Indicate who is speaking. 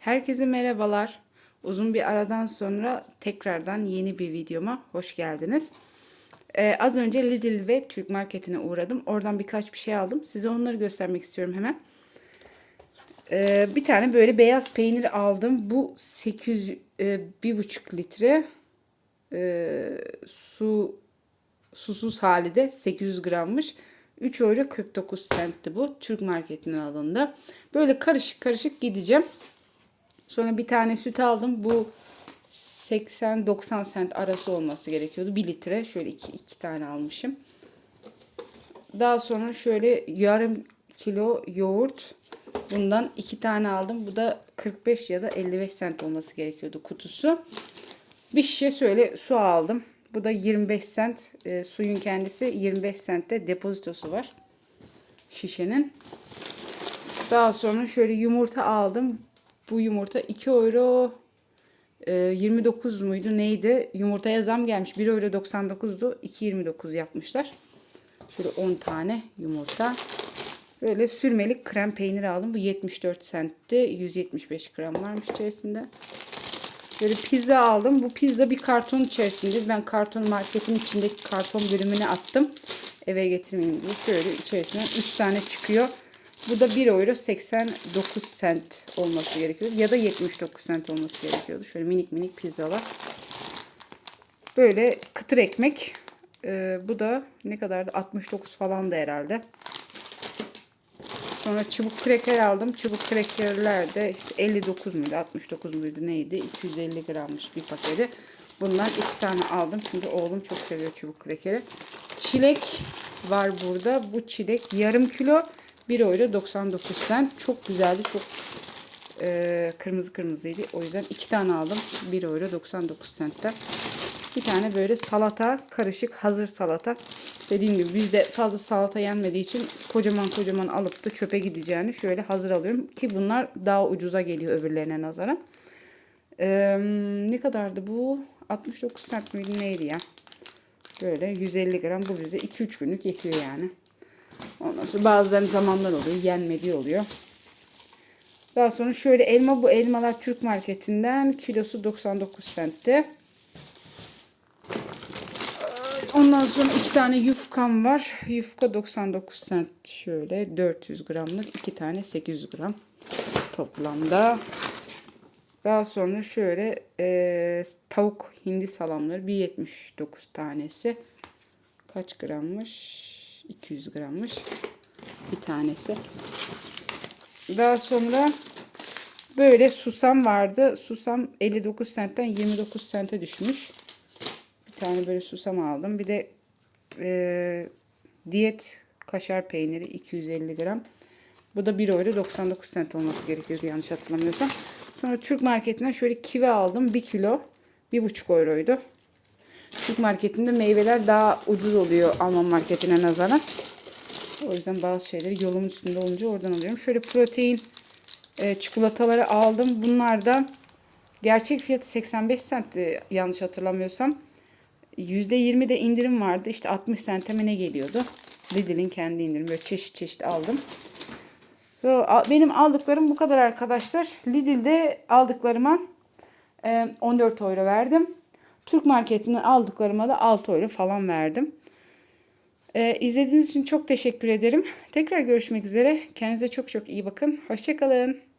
Speaker 1: Herkese merhabalar. Uzun bir aradan sonra tekrardan yeni bir videoma hoş geldiniz. Ee, az önce Lidl ve Türk Market'ine uğradım. Oradan birkaç bir şey aldım. Size onları göstermek istiyorum hemen. Ee, bir tane böyle beyaz peynir aldım. Bu 800 e, bir buçuk litre e, su susuz hali de 800 grammış. 3 euro 49 centti bu. Türk marketinden alındı. Böyle karışık karışık gideceğim. Sonra bir tane süt aldım. Bu 80-90 cent arası olması gerekiyordu. 1 litre. Şöyle 2, 2 tane almışım. Daha sonra şöyle yarım kilo yoğurt. Bundan 2 tane aldım. Bu da 45 ya da 55 cent olması gerekiyordu kutusu. Bir şişe şöyle su aldım. Bu da 25 cent. E, suyun kendisi 25 centte depozitosu var. Şişenin. Daha sonra şöyle yumurta aldım. Bu yumurta 2 euro e, 29 muydu neydi? Yumurtaya zam gelmiş. 1 euro 99'du. 2.29 yapmışlar. Şöyle 10 tane yumurta. Böyle sürmelik krem peynir aldım. Bu 74 centti. 175 gram varmış içerisinde. Böyle pizza aldım. Bu pizza bir karton içerisinde. Ben karton marketin içindeki karton bölümüne attım. Eve getirmeyeyim diye. Şöyle içerisinden 3 tane çıkıyor. Bu da 1 euro 89 cent olması gerekiyor. Ya da 79 cent olması gerekiyordu. Şöyle minik minik pizzalar. Böyle kıtır ekmek. Ee, bu da ne kadardı? 69 falan da herhalde. Sonra çubuk kreker aldım. Çubuk krekerler de işte 59 muydu 69 muydu neydi? 250 grammış bir paketi. Bundan iki tane aldım. Çünkü oğlum çok seviyor çubuk krekeri. Çilek var burada. Bu çilek yarım kilo 1 euro 99 cent. Çok güzeldi. Çok e, kırmızı kırmızıydı. O yüzden iki tane aldım. 1 euro 99 centten. Bir tane böyle salata karışık hazır salata. Dediğim gibi bizde fazla salata yenmediği için kocaman kocaman alıp da çöpe gideceğini şöyle hazır alıyorum. Ki bunlar daha ucuza geliyor öbürlerine nazaran. Ee, ne kadardı bu? 69 cent miydi neydi ya? Böyle 150 gram bu bize 2-3 günlük yetiyor yani. Ondan sonra bazen zamanlar oluyor. Yenmediği oluyor. Daha sonra şöyle elma bu elmalar Türk marketinden kilosu 99 centti. Ondan sonra iki tane yufkam var. Yufka 99 cent şöyle 400 gramlık iki tane 800 gram toplamda. Daha sonra şöyle e, tavuk hindi salamları 1.79 tanesi. Kaç grammış? 200 grammış. Bir tanesi. Daha sonra böyle susam vardı. Susam 59 centten 29 cente düşmüş. Bir tane böyle susam aldım. Bir de e, diyet kaşar peyniri 250 gram. Bu da 1 euro 99 cent olması gerekiyordu yanlış hatırlamıyorsam. Sonra Türk marketinden şöyle kivi aldım. 1 kilo 1,5 euroydu. Türk marketinde meyveler daha ucuz oluyor Alman marketine nazaran. O yüzden bazı şeyleri yolun üstünde olunca oradan alıyorum. Şöyle protein e, çikolataları aldım. Bunlar da gerçek fiyatı 85 centti yanlış hatırlamıyorsam. %20 de indirim vardı. İşte 60 cent'e mi ne geliyordu. Lidl'in kendi indirim. Böyle çeşit çeşit aldım. Benim aldıklarım bu kadar arkadaşlar. Lidl'de aldıklarıma 14 euro verdim. Türk marketinden aldıklarıma da 6 euro falan verdim. Ee, izlediğiniz için çok teşekkür ederim. Tekrar görüşmek üzere. Kendinize çok çok iyi bakın. Hoşçakalın.